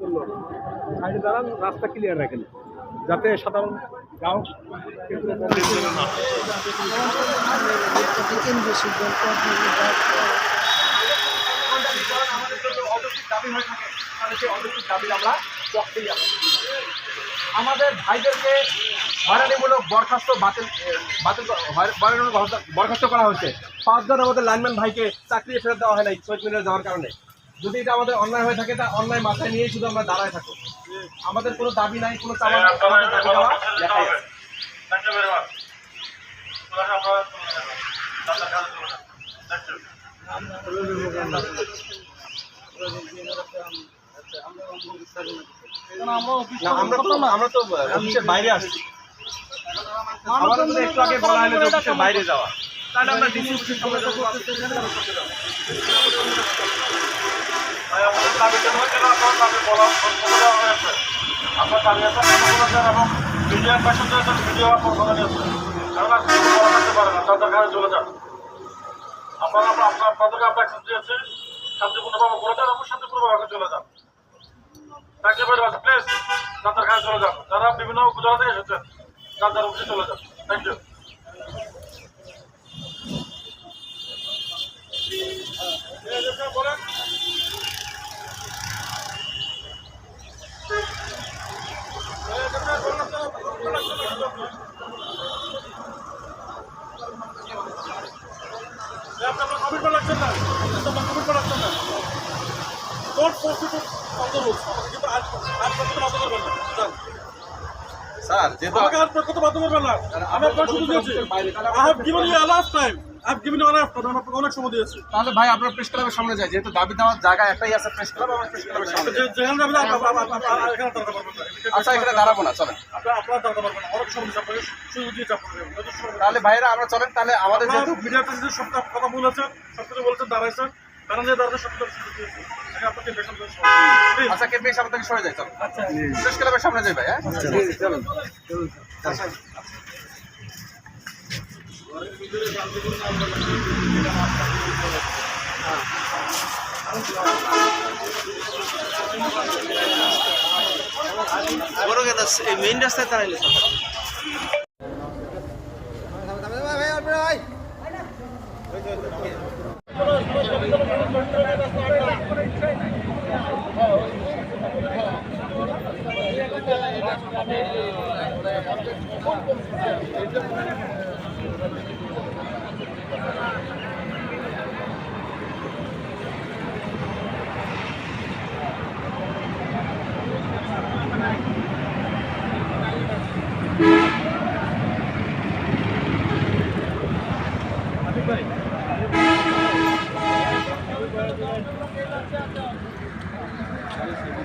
সাইডে দাঁড়ান, রাস্তা ক্লিয়ার রাখেন, যাতে সাধারণ গ্রাহক আমাদের ভাইদেরকে হয়রানিমূলক বরখাস্ত বাতিল বাতিল হয়- হয়রানিমূলক বরখাস্ত করা হয়েছে। পাঁচজন আমাদের লাইনম্যান ভাইকে চাকরি ফেরত দেওয়া হয় নাই শহীদ মিনারে যাওয়ার কারণে। যদি এটা আমাদের অন্যায় হয়ে থাকে তা অন্যায় মাথায় নিয়েই শুধু আমরা দাঁড়ায় থাকব। আমাদের কোনো দাবি নাই কোনো চাওয়া নাই আমাদের দাবি দেওয়া লেখাই আমরা তো অফিসের বাইরে আসছি। একটু আগে বলা হলো অফিসের বাইরে যাওয়া। তাহলে আমরা আপনার দাবি আছে, আপনি এবং মিডিয়ার পাশে মিডিয়া আপনার কথা নিয়েছে। আর কিছু বলা থাকতে পারে না, তাদের ঘরে চলে যান। আপনারা আপনার আপনাদেরকে আমরা অ্যাক্সেস দিয়েছি, শান্তিপূর্ণভাবে করে যান এবং শান্তিপূর্ণভাবে চলে যান। You very much. Please, তাদের ঘরে চলে যান। যারা বিভিন্ন গুজরাটে এসেছেন, যার যার অফিসে চলে যান। যে স্যার বলেন। এই যে স্যার বলেন, স্যার, কমিটমেন্ট রাখছেন না? আপনার কমিটমেন্ট রাখছেন না? কোন ফোর্স কত ফলো রুলস কিন্তু আজ আজ করতে বাধ্য করবেন না স্যার যেহেতু আমাকে আর কত বাধ্য করবেন না। আমি আপনার শুধু দিয়েছি I have given you last time আপনাকে অনেক সময় দিয়েছি। তাহলে ভাই আপনার প্রেস ক্লাবের সামনে যাই যেহেতু দাবি দেওয়ার জায়গা একটাই আছে প্রেস ক্লাব আমার প্রেস ক্লাবের সামনে যাই। যে- যেখানে যাবেন আপ- আপ- আপ- আপ- আপ- এখানে দাঁড়াতে পারবেন না। আচ্ছা এখানে দাঁড়াবো না চলেন। আপনার আপনার দাঁড়াতে পারবেন না। অনেক সময় দিয়েছি আপনাকে সুযোগ দিয়েছি আপনাকে যথেষ্ট সময় তাহলে ভাইরা আমরা চলেন তাহলে আমাদের আপনার যেহেতু যে সব কথা বলেছেন সব কিছু বলেছেন দাঁড়াইছেন কারণ যে দাঁড়াতে সব কিছু সুযোগ দিয়েছি। সেটা আপনাকে বেতন দিয়ে প্লিজ আচ্ছা কেপি সামনে থেকে সরে যাই চলো প্রেস ক্লাবের সামনে যাই ভাই হ্যাঁ? চলুন বড় কথা এই মেইন রাস্তায় দাঁড়াইলে